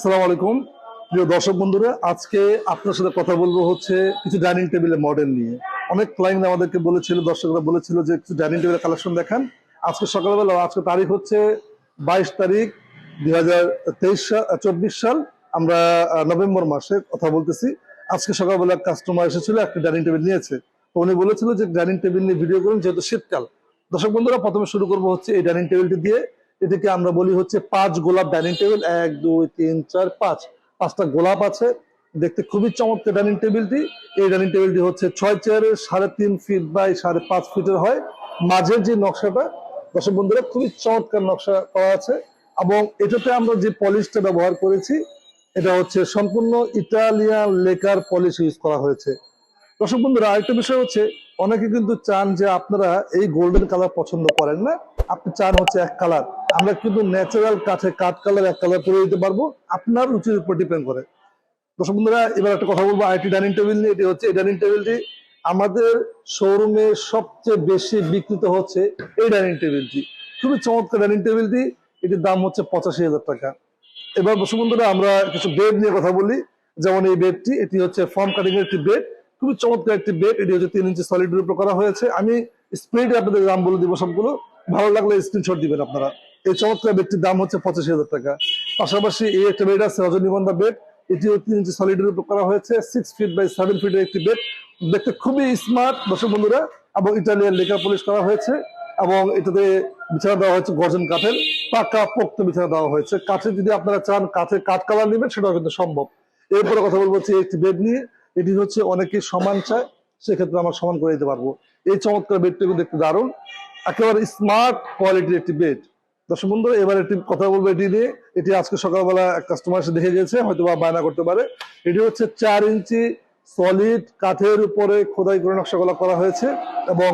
আসসালামু আলাইকুম। প্রিয় দর্শক বন্ধুরা, আজকে আপনার সাথে কথা বলব হচ্ছে কিছু ডাইনিং টেবিলের মডেল নিয়ে। অনেক ক্লায়েন্ট আমাদেরকে বলেছিল, দর্শকরা বলেছিল যে কিছু ডাইনিং টেবিলের কালেকশন দেখান। আজকে সকালবেলা, আজকে তারিখ হচ্ছে বাইশ তারিখ দুই হাজার তেইশ চব্বিশ সাল। আমরা নভেম্বর মাসে কথা বলতেছি। আজকে সকালবেলা কাস্টমার এসেছিল, একটা ডাইনিং টেবিল নিয়েছে। তো উনি বলেছিল যে ডাইনিং টেবিল নিয়ে ভিডিও করুন, যেহেতু শীতকাল। দর্শক বন্ধুরা, প্রথমে শুরু করব হচ্ছে এই ডাইনিং টেবিলটি দিয়ে। এটাকে আমরা বলি হচ্ছে পাঁচ গোলাপ ডাইনিং টেবিল, এক, দুই, তিন, চার, পাঁচ। পাঁচটা গোলাপ আছে। দেখতে খুবই চমৎকার ডাইনিং টেবিলটি। এই ডাইনিং টেবিলটি হচ্ছে ছয় চেয়ারের সাড়ে তিন ফিট বাই সাড়ে পাঁচ ফিটের হয়। মাঝের যে নকশাটা, দর্শক বন্ধুরা, খুবই চমৎকার নকশা করা আছে এবং এটাতে আমরা যে পলিশটা ব্যবহার করেছি, এটা হচ্ছে সম্পূর্ণ ইটালিয়ান লেকার পলিশ ইউজ করা হয়েছে। দর্শক বন্ধুরা, আরেকটা বিষয় হচ্ছে, অনেকে কিন্তু চান যে আপনারা এই গোল্ডেন কালার পছন্দ করেন না। আপনি চান হচ্ছে এক কালার আমরা কিন্তু ন্যাচারাল কাঠে কাঠ কালার এক কালার করে দিতে পারব। আপনার রুচির উপর ডিপেন্ড করে। দর্শক বন্ধুরা, এবার একটা কথা বলব আইটি ডাইনিং টেবিল নিয়ে, এটি হচ্ছে এই ডাইনিং টেবিলটি আমাদের শোরুমে সবচেয়ে বেশি বিক্রিত হচ্ছে এই ডাইনিং টেবিলটি খুবই চমৎকার ডাইনিং টেবিলটি এটির দাম হচ্ছে পঁচাশি হাজার টাকা। এবার দর্শক বন্ধুরা, আমরা কিছু বেড নিয়ে কথা বলি। যেমন এই বেডটি এটি হচ্ছে ফর্ম কাটিং এর একটি বেড খুবই চমৎকার একটি বেড এটি হচ্ছে তিন ইঞ্চি সলিড উপর করা হয়েছে। আমি স্প্রেডে আপনাদের দাম বলে দিব সবগুলো। ভালো লাগলে স্ক্রিনশট দিবেন আপনারা। এই চমৎকার বেডটির দাম হচ্ছে পঁচাশি হাজার টাকা। পাশাপাশি এই একটা বেড আছে রজনীগন্ধা বেড এটিও তিন ইঞ্চি সলিডের উপর করা হয়েছে সিক্স ফিট বাই সেভেন ফিটের একটি বেড দেখতে খুবই স্মার্ট দর্শক বন্ধুরা, এবং ইটালিয়ান লেকার পলিশ করা হয়েছে, এবং এটাতে বিছানা দেওয়া হয়েছে গর্জন কাঠের। পাকা পোক্ত বিছানা দেওয়া হয়েছে। কাঠে যদি আপনারা চান কাঠে কাঠ কালার নেবেন, সেটাও কিন্তু সম্ভব। এরপরে কথা বলব হচ্ছে একটি বেড নিয়ে। এটি হচ্ছে অনেকে সমান চায়, সেক্ষেত্রে আমরা সমান করে দিতে পারব। এই চমৎকার বেডটি দেখতে দারুণ। একেবারে স্মার্ট কোয়ালিটির একটি বেড দর্শক বন্ধু এবার একটি কথা বলব এটি নিয়ে। এটি আজকে সকালবেলা কাস্টমার এসে দেখে গেছে হয়তো বা বায়না করতে পারে। এটি হচ্ছে চার ইঞ্চি সলিড কাঠের উপরে খোদাই করে নকশাগুলো করা হয়েছে এবং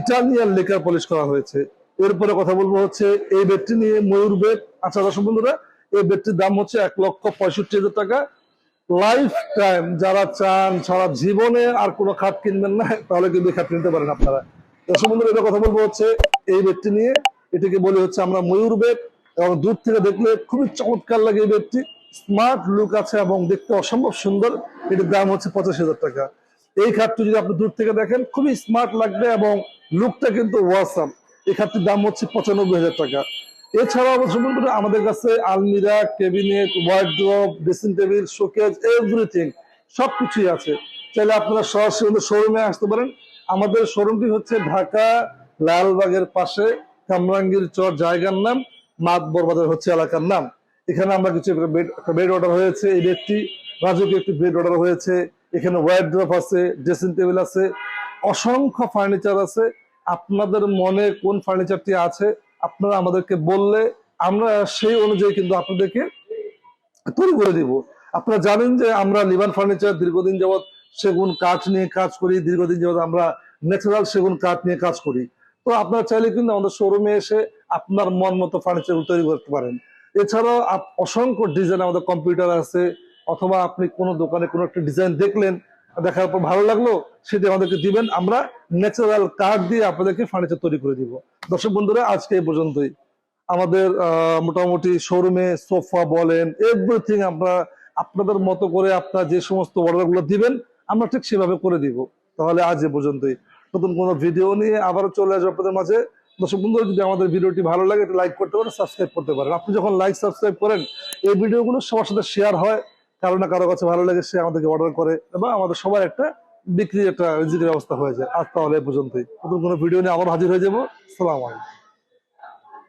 ইটালিয়ান লেকার পলিশ করা হয়েছে। এরপরে কথা বলব হচ্ছে এই বেডটি নিয়ে ময়ূর বেড আচ্ছা দর্শক বন্ধুরা, এই বেডটির দাম হচ্ছে এক লক্ষ পঁয়ষট্টি হাজার টাকা। লাইফ টাইম যারা চান, সারা জীবনে আর কোনো খাট কিনবেন না, তাহলে কিন্তু খাট কিনতে পারেন আপনারা। বন্ধুরা এটা কথা বলব হচ্ছে এই বেডটি নিয়ে। এটিকে বলি হচ্ছে আমরা ময়ূর বেড এবং দূর থেকে দেখলে খুবই চমৎকার লাগে এই বেডটি স্মার্ট লুক আছে এবং দেখতে অসম্ভব সুন্দর। এটির দাম হচ্ছে পঁচাশি হাজার টাকা। এই খাটটি যদি আপনি দূর থেকে দেখেন, খুবই স্মার্ট লাগবে এবং লুকটা কিন্তু ওয়াসাম। এই খাটটির দাম হচ্ছে পঁচানব্বই হাজার টাকা। এছাড়াও বন্ধুরা, আমাদের কাছে আলমিরা, cabinet, wardrobe, dressing table showcase everything সবকিছুই আছে। চাইলে আপনারা সরাসরি শোরুমে আসতে পারেন। আমাদের শোরুমটি হচ্ছে ঢাকা লালবাগের পাশে কামরাঙ্গীর চর জায়গার নাম মাতবর বাজার হচ্ছে এলাকার নাম। এখানে আমরা কিছু বেড অর্ডার হয়েছে, এই বেডটি রাজকীয় একটি বেড অর্ডার হয়েছে। এখানে ওয়ার্ড্রপ আছে ড্রেসিং টেবিল আছে, অসংখ্য ফার্নিচার আছে। আপনাদের মনে কোন ফার্নিচারটি আছে, আপনারা আমাদেরকে বললে আমরা সেই অনুযায়ী কিন্তু আপনাদেরকে তৈরি করে দিব। আপনারা জানেন যে আমরা লিভান ফার্নিচার দীর্ঘদিন যাবৎ সেগুন কাঠ নিয়ে কাজ করি, দীর্ঘদিন যাবৎ আমরা ন্যাচারাল সেগুন কাঠ নিয়ে কাজ করি। তো আপনারা চাইলে কিন্তু আমাদের শোরুমে এসে আপনার মন মতো ফার্নিচার তৈরি করতে পারেন। এছাড়াও অসংখ্য ডিজাইন আমাদের কম্পিউটার আছে, অথবা আপনি কোনো দোকানে কোনো একটা ডিজাইন দেখলেন, দেখার পর ভালো লাগল, সেটি আমাদেরকে দিবেন, আমরা ন্যাচারাল কাঠ দিয়ে আপনাদেরকে ফার্নিচার তৈরি করে দিব। দর্শক বন্ধুরা, আজকে এই পর্যন্তই। আমাদের মোটামুটি শোরুমে সোফা বলেন এভরিথিং আমরা আপনাদের মতো করে আপনার যে সমস্ত অর্ডারগুলো দিবেন আমরা ঠিক সেভাবে করে দিব। তাহলে আজ এ পর্যন্তই। নতুন কোনো ভিডিও নিয়ে আবারও চলে আসব আপনাদের মাঝে। দর্শক বন্ধুরা যদি আমাদের ভিডিওটি ভালো লাগে লাইক করতে পারেন সাবস্ক্রাইব করতে পারেন। আপনি যখন লাইক সাবস্ক্রাইব করেন, এই ভিডিওগুলো সবার সাথে শেয়ার হয়। কারও না কারও কাছে ভালো লাগে, সে আমাদেরকে অর্ডার করে এবং আমাদের সবার একটা বিক্রির একটা ব্যবস্থা হয়ে যায়। আজ তাহলে এ পর্যন্তই। নতুন কোনো ভিডিও নিয়ে আবার হাজির হয়ে যাব। সালাম আলাইকুম।